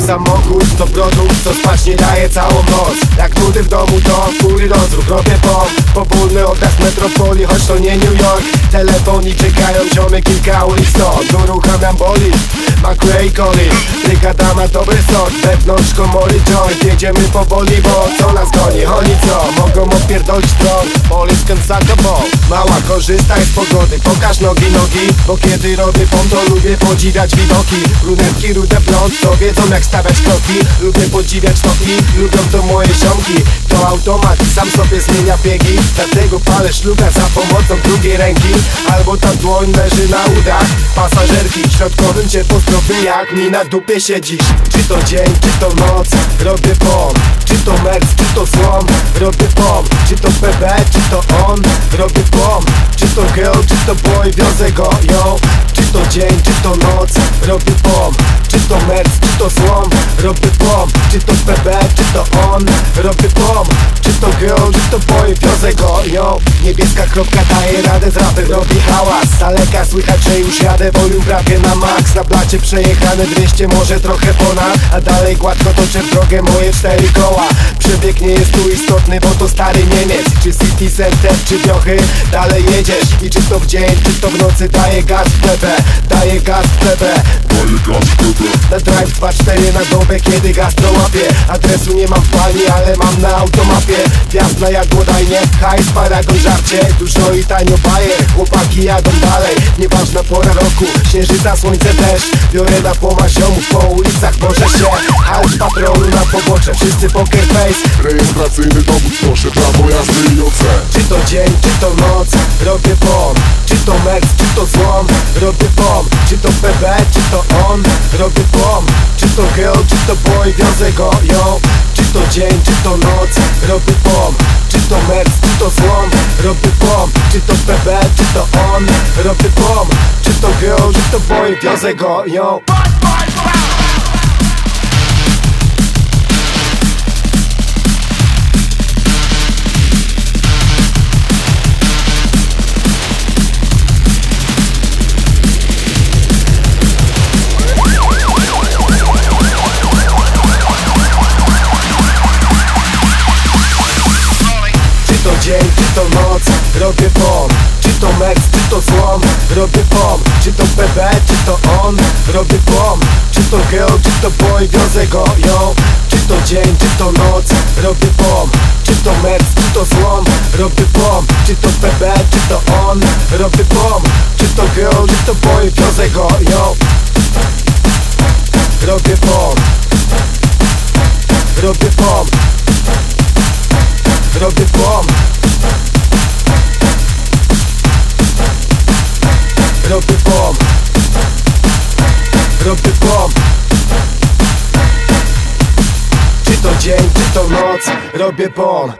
samochód to produkt, co spać nie daje całą noc. Jak nudy w domu to fury rozruch, robię pom. Powolny oddech metropolii, choć to nie New York. Telefon i czekają ziomy kilka ulic stąd. Uruchamiam bolid, McRae Collins Brygada ma dobry sort, wewnątrz komory joint. Jedziemy powoli, bo co nas goni? Oni co? Mogą odpierdolić tron. A ball Mała korzystaj z pogody, pokaż nogi, nogi Bo kiedy robię pom, to lubię podziwiać widoki. Brunetki, rude blond, co wiedzą jak stawiać kroki. Lubię podziwiać toki, lubią to moje ziomki. To automat, sam sobie zmienia biegi. Dlatego palę szluga za pomocą drugiej ręki. Albo ta dłoń leży na udach. Pasażerki, środkowym cię pozdrowię jak mi na dupie siedzisz Czy to dzień, czy to noc, robię pom. Czy to merc, czy to złom, robię pom. Czy to PB, czy to on, robię pom. Czy to girl, czy to boy, wiozę go, yo. Czy to dzień, czy to noc, robię pom Czy to merc, czy to złom, robię pom Czy to PB, czy to on, robię pom Czy to girl, czy to boy, wiozę go, yo Niebieska kropka daje radę z rapem, robi hałas. Z daleka słychać, że już jadę, volume prawie na max. Na blacie przejechane 200, może trochę ponad. A dalej gładko toczę w drogę moje cztery koła Przebieg nie jest tu istotny, bo to stary Niemiec. Czy city center, czy wiochy, dalej jedziesz. I czy to w dzień, czy to w nocy, daje gaz w plebę Daje gaz w plebę na drive 2-4 na dobę, kiedy gastro łapię Adresu nie mam w pani, ale mam na automapie. Gwiazd na jadłodajnie, hajs, paragon, żarcie. Dużo i tanio bajer, chłopaki jadą dalej. Nieważna pora roku, księżyca, słońce, deszcz Biorę na poma ziomów, po ulicach może się Halt patrolu wszyscy poker face. Rejestracyjny dowód, proszę, prawo jazdy i OC Czy to dzień, czy to noc, robię pom Czy to merc, czy to złom, robię pom Czy to PB, czy to on, robię pom Czy to girl, czy to boy, wiozę go, yo. Czy to dzień, czy to noc, robię pom Czy to merc, czy to złom, robię pom Czy to PB, czy to on, robię pom Czy to girl, czy to boy, wiozę go, yo czy to noc, robię pom. Czy to merc, czy to złom, robię pom. Czy to PB, czy to on, robię pom. Czy to girl, czy to boy, wiozę go, yo. Czy to dzień, czy to noc, robię pom. Czy to merc, czy to złom, robię pom. Czy to PB, czy to on, robię pom. Czy to girl, czy to boy, wiozę go, yo. Robię pom. Robię pom. Robię pom noc Robię pom